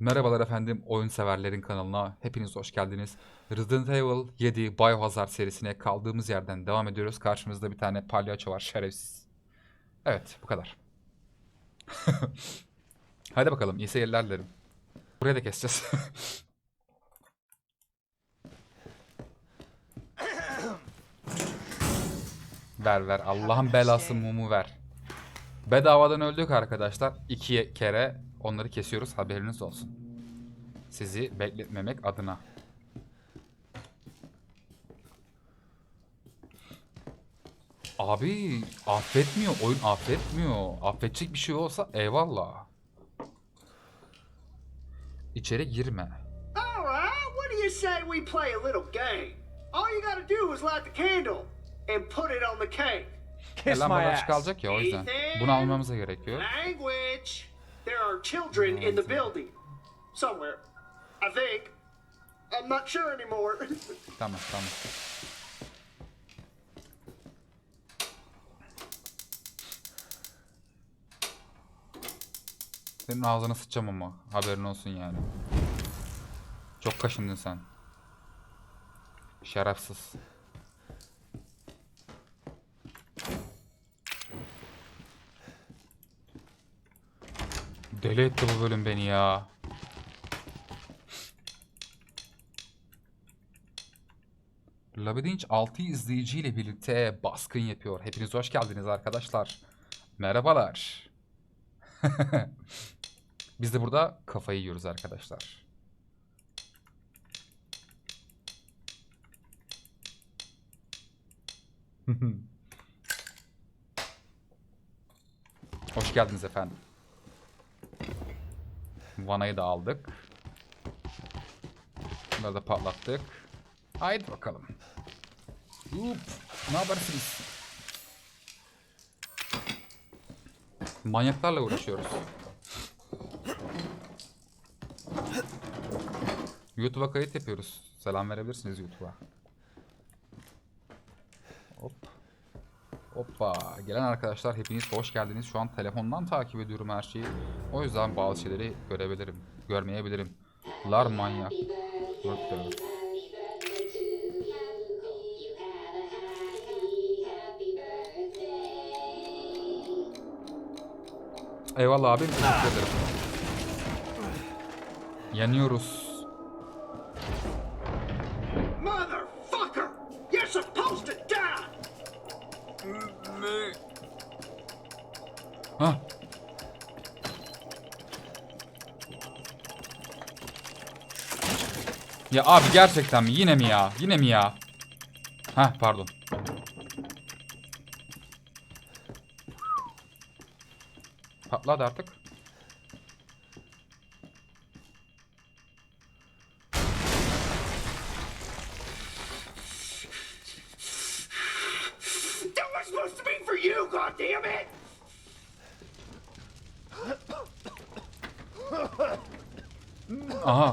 Merhabalar efendim, oyun severlerin kanalına hepiniz hoş geldiniz. Resident Evil 7 Biohazard serisine kaldığımız yerden devam ediyoruz. Karşımızda bir tane palyaço var, şerefsiz. Evet, bu kadar. Hadi bakalım, iyi seyirler dilerim. Buraya da keseceğiz. ver ver, Allah'ın belası mumu ver. Bedavadan öldük arkadaşlar. İki kere onları kesiyoruz haberiniz olsun. Sizi bekletmemek adına. Abi affetmiyor. Oyun affetmiyor. Affedecek bir şey olsa eyvallah. İçeri girme. All right, what do you say we play a little game? All you gotta do is light the candle and put it on the cake. Kiss my ass. kalacak ya o yüzden. Ethan. Bunu almamıza gerekiyor. Language. There are children in the building. Somewhere. I think. I'm not sure anymore. Tamam tamam. Senin ağzına sıçacağım ama haberin olsun yani. Çok kaşındın sen. Şerefsiz. Deli etti bu bölüm beni ya. Labirent 6 izleyiciyle birlikte baskın yapıyor. Hepiniz hoş geldiniz arkadaşlar. Merhabalar. Biz de burada kafayı yiyoruz arkadaşlar. Hoş geldiniz efendim. Vanayı da aldık. Bunları da patlattık. Haydi bakalım. Up, ne habersiniz? Manyaklarla uğraşıyoruz. YouTube'a kayıt yapıyoruz. Selam verebilirsiniz YouTube'a. Hoppa. Gelen arkadaşlar hepiniz hoş geldiniz. Şu an telefondan takip ediyorum her şeyi. O yüzden bazı şeyleri görebilirim. Görmeyebilirim. Lar manyak. Yok ya. Eyvallah abi. Teşekkür. Yanıyoruz. Ya abi gerçekten mi? Yine mi ya? Yine mi ya? Hah pardon. Patladı artık.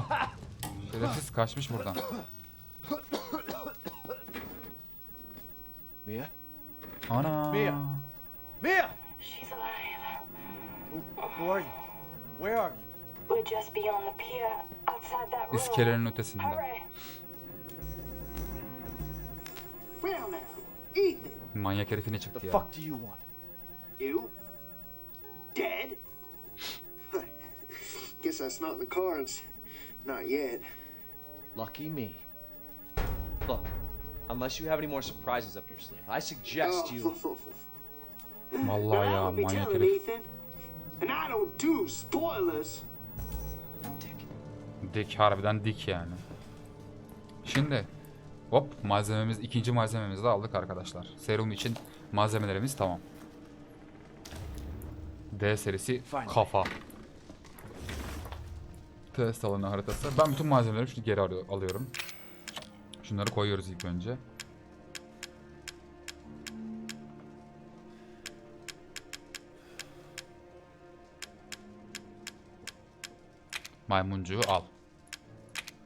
That Şerefsiz kaçmış buradan. Mia? Ana. Mia. Mia! She's alive. Who, are you? Where are you? We're just beyond the pier, outside that room. İskelenin ötesinde. Hurry. Well now, Ethan, Manyak herifine çıktı The ya. fuck do you want? you dead? Guess that's not in the cards. Not yet. Lucky me. Look, unless you have any more surprises up your sleeve, I suggest you. Vallahi ya manyak telling herif. Ethan. And I don't do spoilers. Dick. Dik harbiden dik yani. Şimdi hop malzememiz ikinci malzememizi de aldık arkadaşlar. Serum için malzemelerimiz tamam. D serisi kafa. Test alanı haritası. Ben bütün malzemeleri şimdi geri alıyor- alıyorum. Şunları koyuyoruz ilk önce. Maymuncuğu al.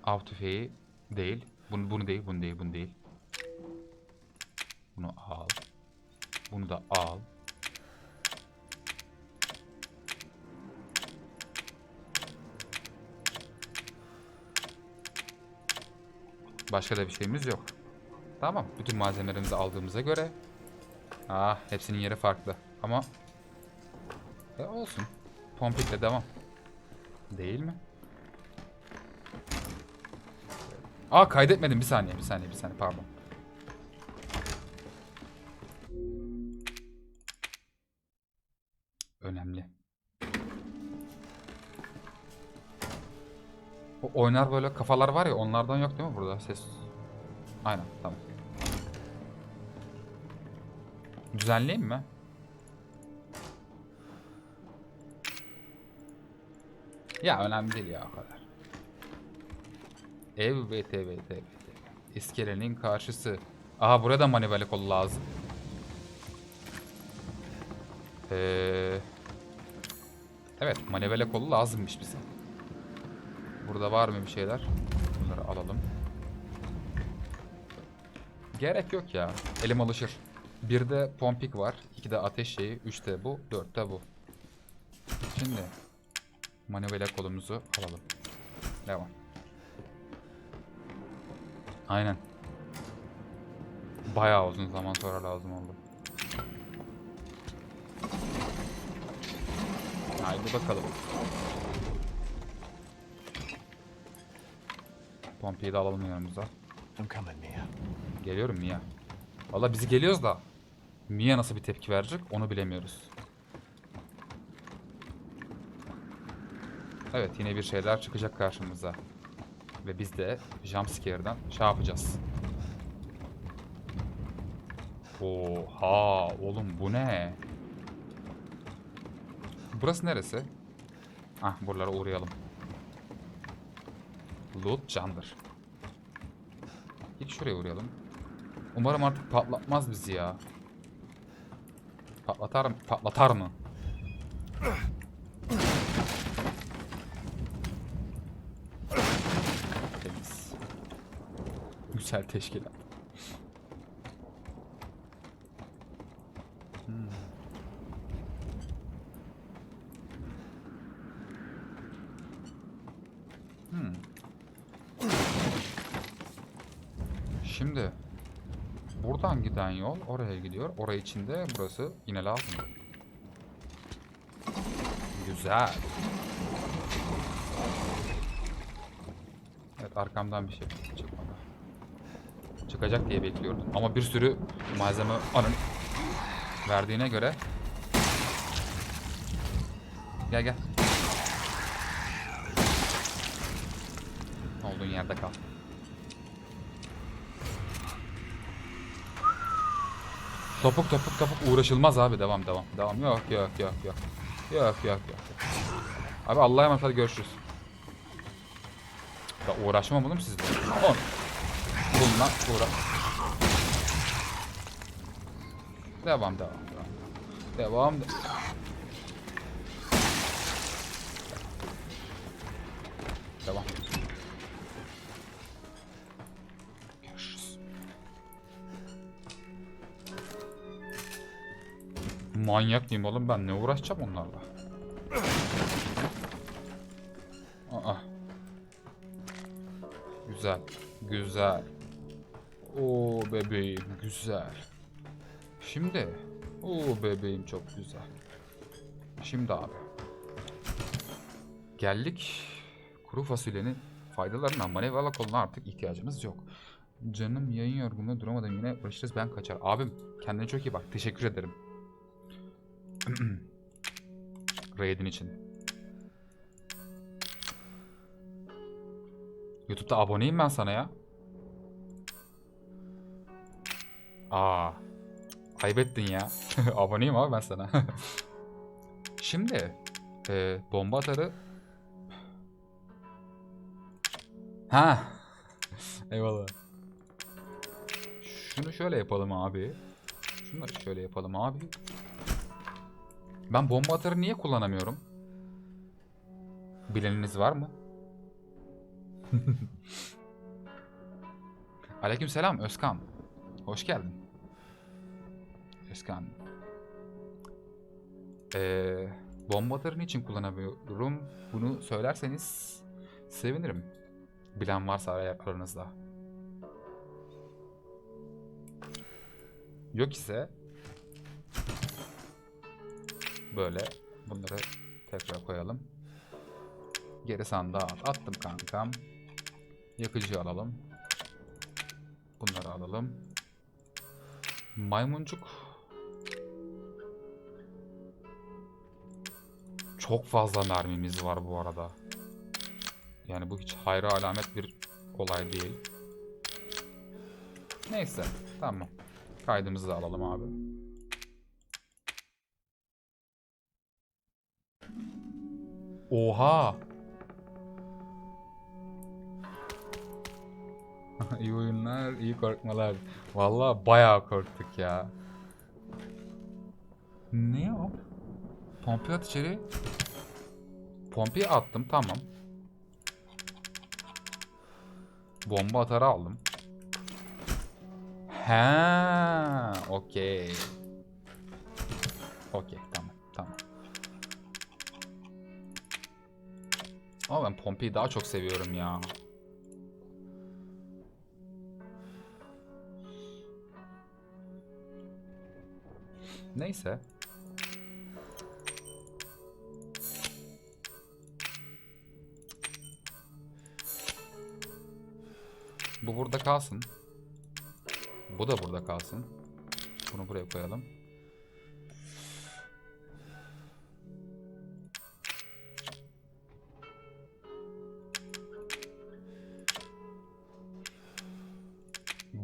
Av tüfeği değil. Bunu, bunu değil, bunu değil, bunu değil. Bunu al. Bunu da al. Başka da bir şeyimiz yok. Tamam. Bütün malzemelerimizi aldığımıza göre. Ah hepsinin yeri farklı. Ama e olsun. Pompikle devam. Değil mi? Aa kaydetmedim bir saniye bir saniye bir saniye pardon. Oynar böyle kafalar var ya onlardan yok değil mi burada ses? Aynen tamam. Düzenleyeyim mi? Ya önemli değil ya o kadar. Evet evet. İskelenin karşısı. Aha burada manivela kolu lazım. Ee, evet manivela kolu lazımmış bize. Burada var mı bir şeyler? Bunları alalım. Gerek yok ya. Elim alışır. Bir de pompik var. iki de ateş şeyi. Üçte bu. Dörtte bu. Şimdi manivela kolumuzu alalım. Devam. Aynen. Bayağı uzun zaman sonra lazım oldu. Haydi bakalım. Pompiyi de alalım yanımıza. I'm coming, Mia. Geliyorum Mia. Valla bizi geliyoruz da Mia nasıl bir tepki verecek onu bilemiyoruz. Evet yine bir şeyler çıkacak karşımıza. Ve biz de jumpscare'dan şey yapacağız. Oha oğlum bu ne? Burası neresi? Ah buralara uğrayalım. Loot candır. İlk şuraya uğrayalım. Umarım artık patlatmaz bizi ya. Patlatar mı? Patlatar mı? Temiz. Güzel teşkilat. Hmm. Hmm. Şimdi buradan giden yol oraya gidiyor. Oraya içinde burası yine lazım. Güzel. Evet arkamdan bir şey çıkmadı. Çıkacak diye bekliyordum. Ama bir sürü malzeme anın verdiğine göre Gel gel. Olduğun yerde kal. Topuk topuk topuk uğraşılmaz abi. Devam devam. Devam. Yok yok yok yok. Yok yok yok. Abi Allah'a emanet hadi görüşürüz. Ya uğraşmam oğlum sizle. On. Bununla uğra. Devam devam devam. Devam. de- Devam. Manyak mıyım oğlum ben ne uğraşacağım onlarla? Aa. Güzel. Güzel. Oo bebeğim güzel. Şimdi. Oo bebeğim çok güzel. Şimdi abi. Geldik. Kuru fasulyenin faydalarına manevra koluna artık ihtiyacımız yok. Canım yayın yorgunluğu duramadım yine uğraşırız ben kaçar. Abim kendine çok iyi bak. Teşekkür ederim. Raid'in için. YouTube'da aboneyim ben sana ya. Aa. Kaybettin ya. aboneyim abi ben sana. Şimdi e, bomba atarı Ha. Eyvallah. Şunu şöyle yapalım abi. Da şöyle yapalım abi. Ben bomba atarı niye kullanamıyorum? Bileniniz var mı? Aleyküm selam Özkan. Hoş geldin. Özkan. Ee, bomba atarı niçin kullanamıyorum? Bunu söylerseniz sevinirim. Bilen varsa aranızda. Yok ise böyle bunları tekrar koyalım. Geri sandığa at. Attım kankam. Yakıcı alalım. Bunları alalım. Maymuncuk. Çok fazla mermimiz var bu arada. Yani bu hiç hayra alamet bir olay değil. Neyse. Tamam. Kaydımızı da alalım abi. Oha! iyi oyunlar, iyi korkmalar. Vallahi bayağı korktuk ya. Ne o? Pompi at içeri. Pompi attım tamam. Bomba atarı aldım. Ha, okey. Okey, Ama ben Pompei'yi daha çok seviyorum ya. Neyse. Bu burada kalsın. Bu da burada kalsın. Bunu buraya koyalım.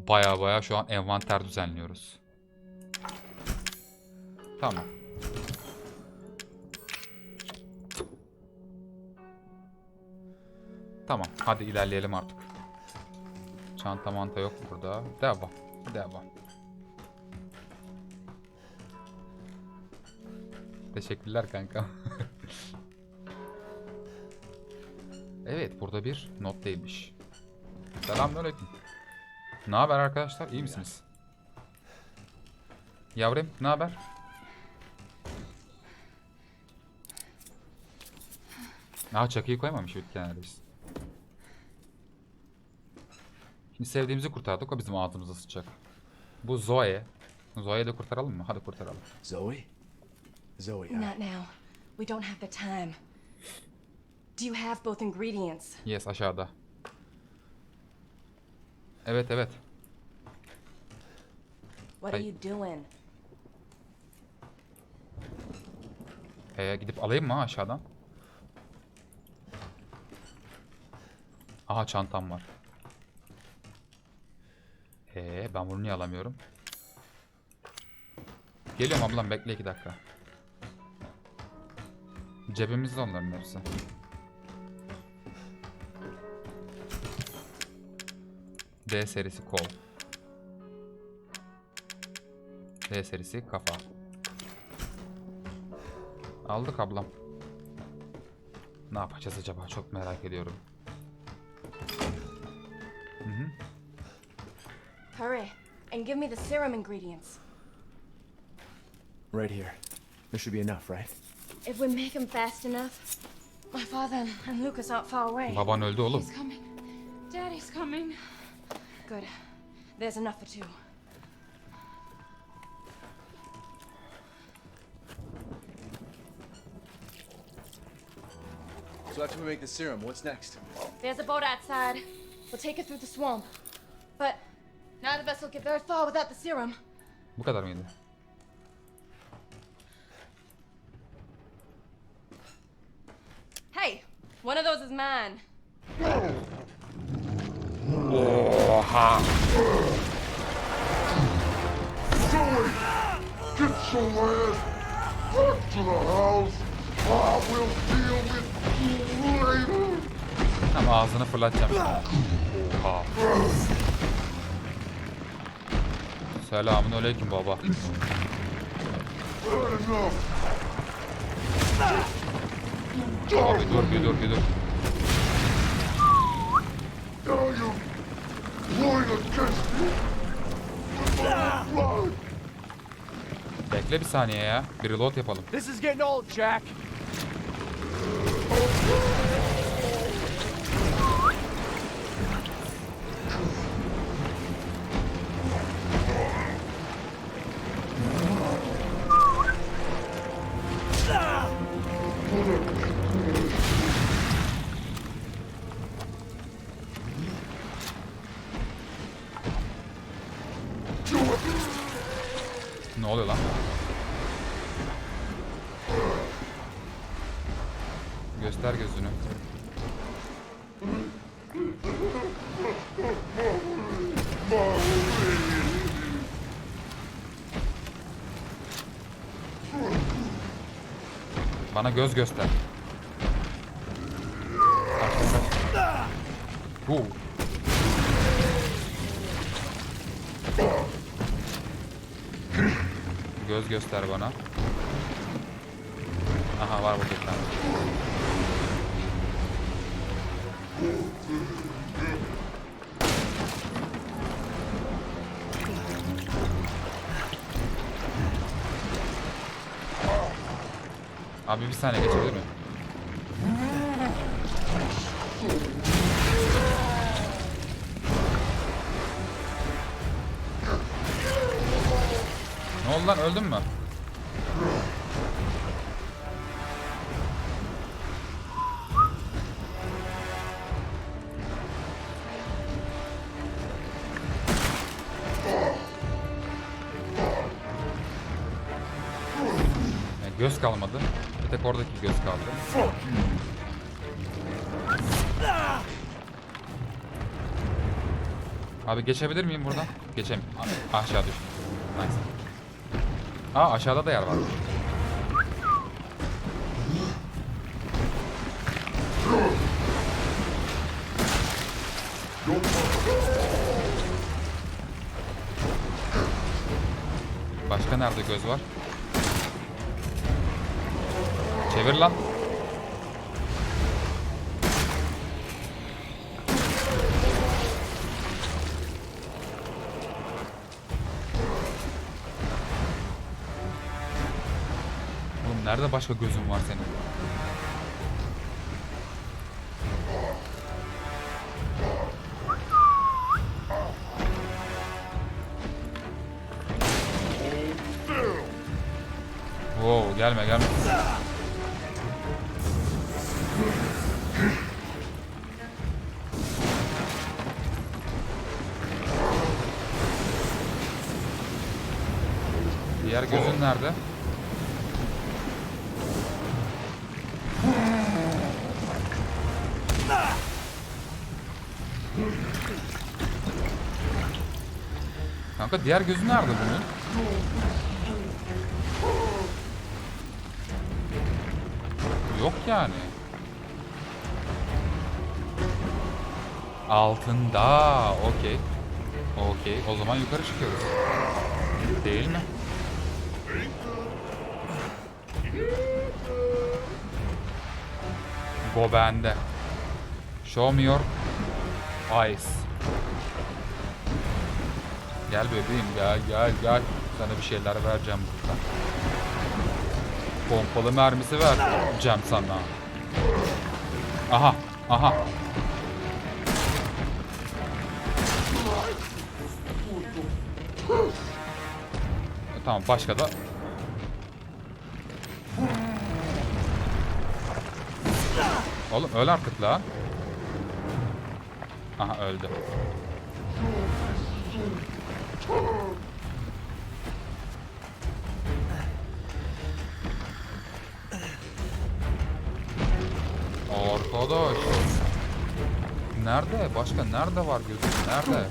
Baya baya şu an envanter düzenliyoruz. Tamam. Tamam. Hadi ilerleyelim artık. Çanta manta yok burada. Devam. Devam. Teşekkürler kanka. evet burada bir not değilmiş. Selamünaleyküm. Ne haber arkadaşlar? İyi misiniz? Yavrum ne haber? Aa çakıyı koymamış bir kenardayız. Şimdi sevdiğimizi kurtardık o bizim ağzımıza sıçacak. Bu Zoe. Zoe'yi de kurtaralım mı? Hadi kurtaralım. Zoe? Zoe, I, Not now. We don't have the time. Do you have both ingredients? Yes aşağıda. Evet evet. What are you doing? Ee, gidip alayım mı aşağıdan? Aha çantam var. Ee, ben bunu niye alamıyorum? Geliyorum ablam bekle iki dakika. Cebimizde onların hepsi. D serisi kol. D serisi kafa. Aldık ablam. Ne yapacağız acaba? Çok merak ediyorum. Hurry and give me the serum ingredients. right here. There should be enough, right? If we make them fast enough, my father and Lucas aren't far away. Baban öldü oğlum. He's coming. Daddy's coming. Good. There's enough for two. So after we make the serum, what's next? There's a boat outside. We'll take it through the swamp. But none of us will get very far without the serum. Bu kadar mıydı? Hey, one of those is mine. Get your ass back to the house. I will deal with you later. Ama ağzını fırlatacağım. Oha. Selamun aleyküm baba. Bir dur bir dur bir dur. Bekle bir saniye ya. Bir reload yapalım. This is getting old, Jack. Bana göz göster. Bu. Göz göster bana. Aha var burada bir tane. Abi bir saniye geçebilir miyim? Ne oldu lan öldün mü? Göz kalmadı. Tek oradaki göz kaldı. Abi geçebilir miyim buradan? Geçeyim. A- Aşağı düş. Nice. Aa aşağıda da yer var. Başka nerede göz var? Çevir lan. Oğlum nerede başka gözün var senin? Wow gelme gelme. Diğer gözün nerede? Kanka diğer gözü nerede bunun? Yok yani. Altında. Okey. Okey. O zaman yukarı çıkıyoruz. Değil mi? Bu bende. Show me your eyes. Gel bebeğim gel gel gel. Sana bir şeyler vereceğim burada. Pompalı mermisi vereceğim sana. Aha aha. Tamam başka da Oğlum öl artık lan. Aha öldü. Arkadaş. Nerede? Başka nerede var gözün? Nerede?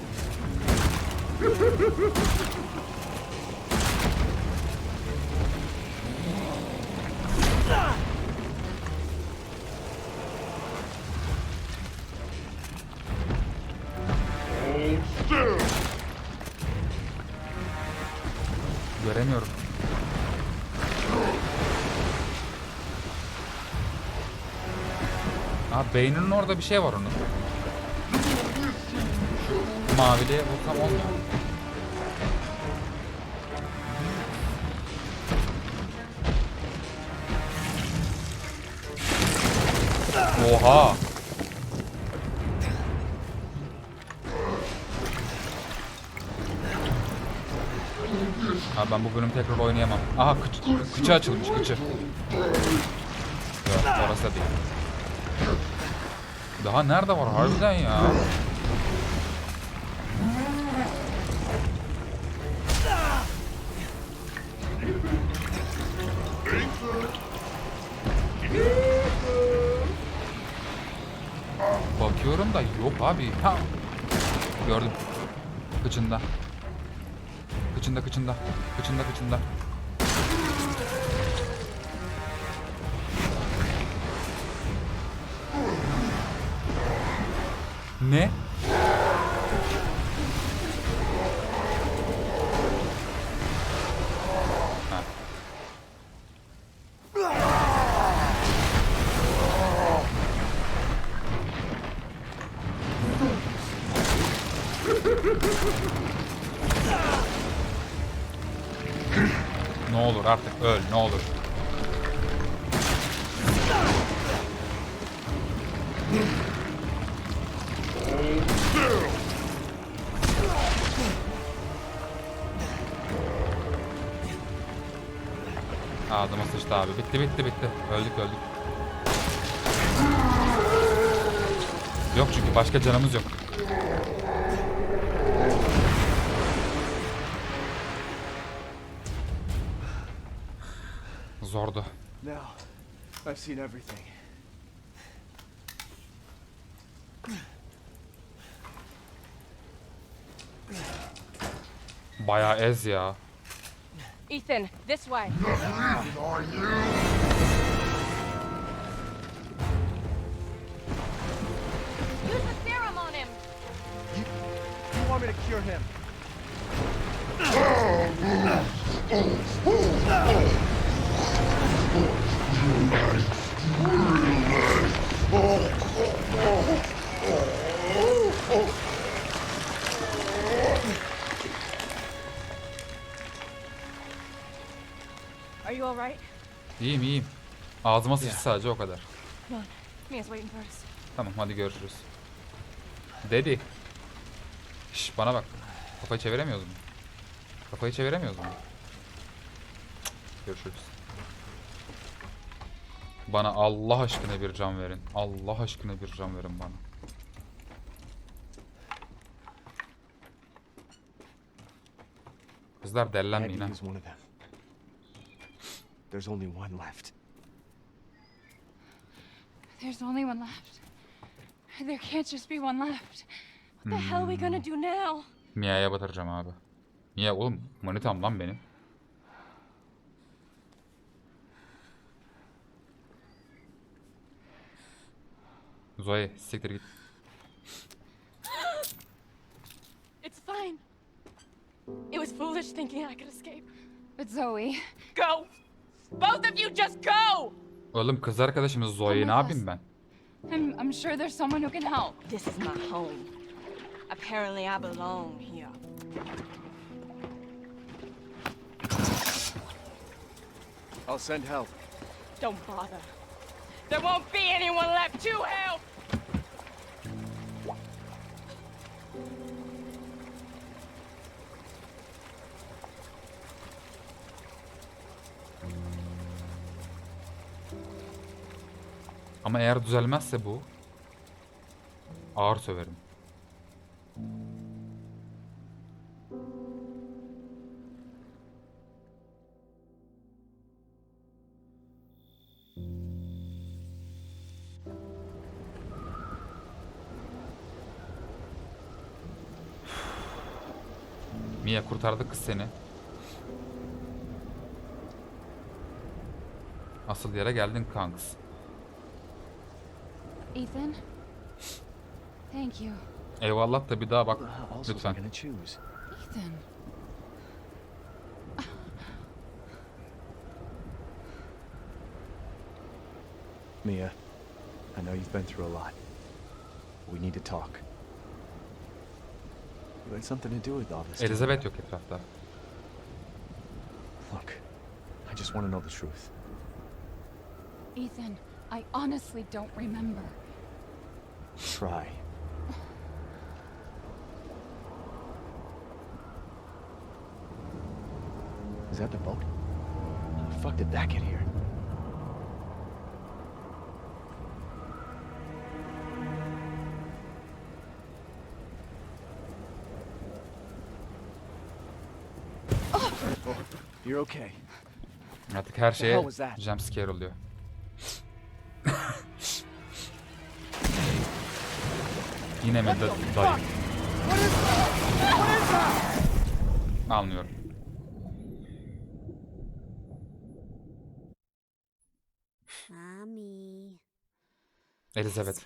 Beyninin orada bir şey var onun. Maviliğe vursam olmuyor. Oha! Abi ben bu bölümü tekrar oynayamam. Aha kıç, kıçı açılmış kıçı. Yok orası da değil. Daha nerede var harbiden ya? Bakıyorum da yok abi. Ha. Gördüm. Kıçında. Kıçında kıçında. Kıçında kıçında. Ne? Ne olur artık öl ne olur. Sıçtı abi. Bitti bitti bitti. Öldük öldük. Yok çünkü başka canımız yok. Zordu. Now, I've seen everything. Bayağı ez ya. Ethan, this way. Are you? Use the serum on him. You want me to cure him? Are you all right? İyiyim iyiyim. Ağzıma sıçtı sadece o kadar. Come on. Mia's waiting for us. Tamam hadi görüşürüz. Dedi. Şş bana bak. Kafayı çeviremiyoruz mu? Kafayı çeviremiyoruz mu? Cık, Görüşürüz. Bana Allah aşkına bir can verin. Allah aşkına bir can verin bana. Kızlar dellenmeyin ha. use one of them. There's only one left. There's only one left. There can't just be one left. What the hell are we gonna hmm. do now? Mia'ya batıracağım abi. Mia oğlum manitam lan benim. Zoe siktir git. It's fine. It was foolish thinking I could escape. But Zoe, Go! Both of you just go! Oğlum kız arkadaşımız Zoe'yi ne yapayım ben? I'm, I'm sure there's someone who can help. This is my home. Apparently, I belong here. I'll send help. Don't bother. There won't be anyone left to help! Ama eğer düzelmezse bu ağır söverim. Mia kurtardı kız seni. Asıl yere geldin kanks. Ethan? Thank you. Eyvallah da bir daha bak lütfen. Ethan. Mia, I know you've been through a lot. We need to talk. You had something to do with all this. Elizabeth yok etrafta. Look, I just want to know the truth. Ethan, I honestly don't remember. Try. Is that the boat? How the fuck did that get here? Oh, you're okay. Artık her şeye hell was that? jumpscare oluyor. Yine da- dayı? Almıyorum. Mommy. Elizabeth.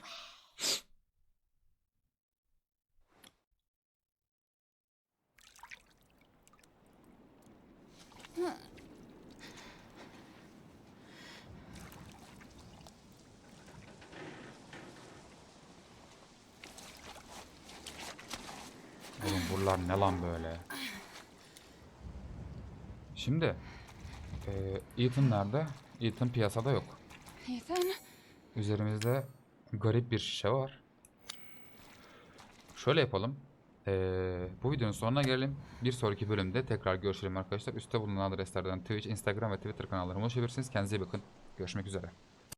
Oğlum buralar ne lan böyle? Şimdi eee Ethan nerede? Ethan piyasada yok. Ethan? Üzerimizde garip bir şişe var. Şöyle yapalım. Ee, bu videonun sonuna gelelim. Bir sonraki bölümde tekrar görüşelim arkadaşlar. Üstte bulunan adreslerden Twitch, Instagram ve Twitter kanallarıma ulaşabilirsiniz. Kendinize iyi bakın. Görüşmek üzere.